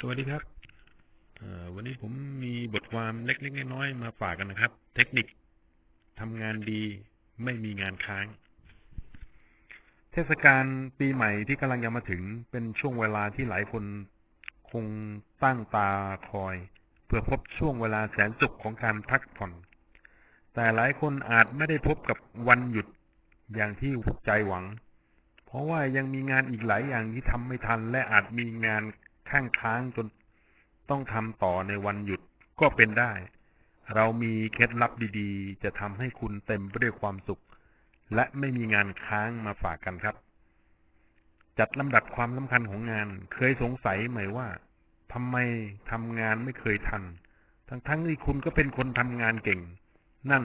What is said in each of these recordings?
สวัสดีครับ วันนี้ผมมีบทความเล็กๆน้อยๆมาฝากกันนะครับ เทคนิคทำงานดีไม่มีงานค้าง เทศกาลปีใหม่ที่กำลังจะมาถึงเป็นช่วงเวลาที่หลายคนคงตั้งตาคอย เพื่อพบช่วงเวลาแสนสุขของการพักผ่อน แต่หลายคนอาจไม่ได้พบกับวันหยุดอย่างที่ใจหวัง เพราะว่ายังมีงานอีกหลายอย่างที่ทำไม่ทัน และอาจมีงาน ข้างค้างจนต้องทำต่อในวันหยุดก็เป็นได้ เรามีเคล็ดลับดีๆ จะทำให้คุณเต็มไปด้วยความสุข และไม่มีงานค้างมาฝากกันครับ จัดลำดับความสำคัญของงาน เคยสงสัยไหมว่าทำไมทำงานไม่เคยทัน ทั้งๆที่คุณก็เป็นคนทำงานเก่ง นั่น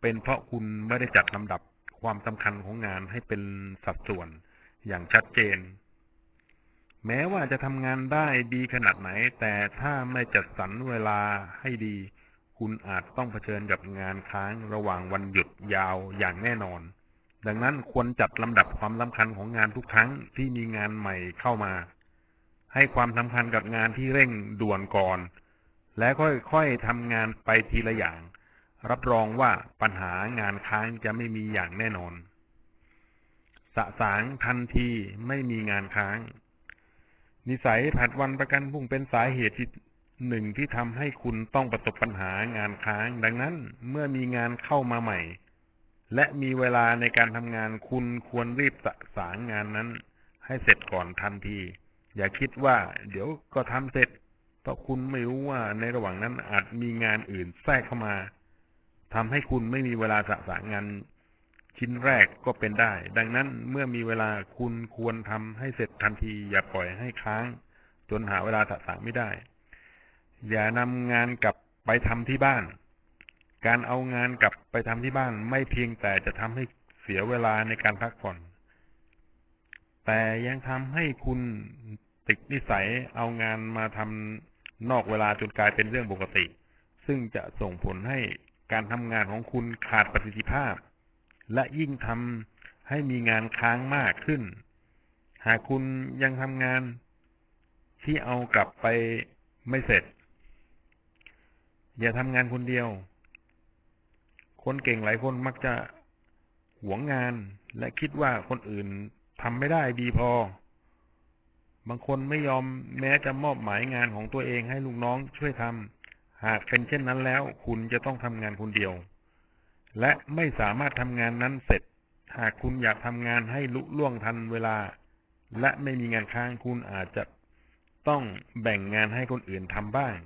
เป็นเพราะคุณไม่ได้จัดลำดับความสำคัญของงานให้เป็นสัดส่วนอย่างชัดเจน แม้ว่าจะทำงานได้ดีขนาดไหน แต่ถ้าไม่จัดสรรเวลาให้ดี คุณอาจต้องเผชิญกับงานค้างระหว่างวันหยุดยาวอย่างแน่นอน ดังนั้นควรจัดลำดับความสำคัญของงานทุกครั้งที่มีงานใหม่เข้ามา ให้ความสำคัญกับงานที่เร่งด่วนก่อน และค่อยๆทำงานไปทีละอย่าง รับรองว่าปัญหางานค้างจะไม่มีอย่างแน่นอนสะสางทันทีไม่มีงานค้าง นิสัยผัดวันประกันพรุ่งเป็นสาเหตุที่หนึ่งที่ทำให้คุณต้องประสบปัญหางานค้าง ดังนั้นเมื่อมีงานเข้ามาใหม่ และมีเวลาในการทำงานคุณควรรีบสะสางงานนั้น ให้เสร็จก่อนทันที อย่าคิดว่า เดี๋ยวก็ทำเสร็จ เพราะคุณไม่รู้ว่าในระหว่างนั้นอาจมีงานอื่นแทรกเข้ามาทำให้คุณไม่มีเวลาสะสางงาน ชิ้นแรกก็เป็นได้ ดังนั้นเมื่อมีเวลาคุณควรทำให้เสร็จทันที อย่าปล่อยให้ค้าง จนหาเวลาสะสางไม่ได้ อย่านำงานกลับไปทำที่บ้าน การเอางานกลับไปทำที่บ้าน ไม่เพียงแต่จะทำให้เสียเวลาในการพักผ่อน แต่ยังทำให้คุณติดนิสัยเอางานมาทำนอกเวลาจนกลายเป็นเรื่องปกติ ซึ่งจะส่งผลให้การทำงานของคุณขาดประสิทธิภาพ และยิ่งทำให้มีงานค้างมากขึ้น หากคุณยังทำงานที่เอากลับไปไม่เสร็จ อย่าทำงานคนเดียว คนเก่งหลายคนมักจะหวงงานและคิดว่าคนอื่นทำไม่ได้ดีพอ บางคนไม่ยอมแม้จะมอบหมายงานของตัวเองให้ลูกน้องช่วยทำหากเป็นเช่นนั้นแล้ว คุณจะต้องทำงานคนเดียว และไม่สามารถทำงานนั้นเสร็จ หากคุณอยากทำงานให้ลุล่วงทันเวลา และไม่มีงานค้างคุณอาจจะต้องแบ่งงานให้คนอื่นทำบ้าง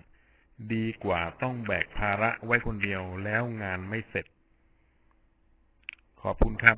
ดีกว่าต้องแบกภาระไว้คนเดียวแล้วงานไม่เสร็จ ขอบคุณครับ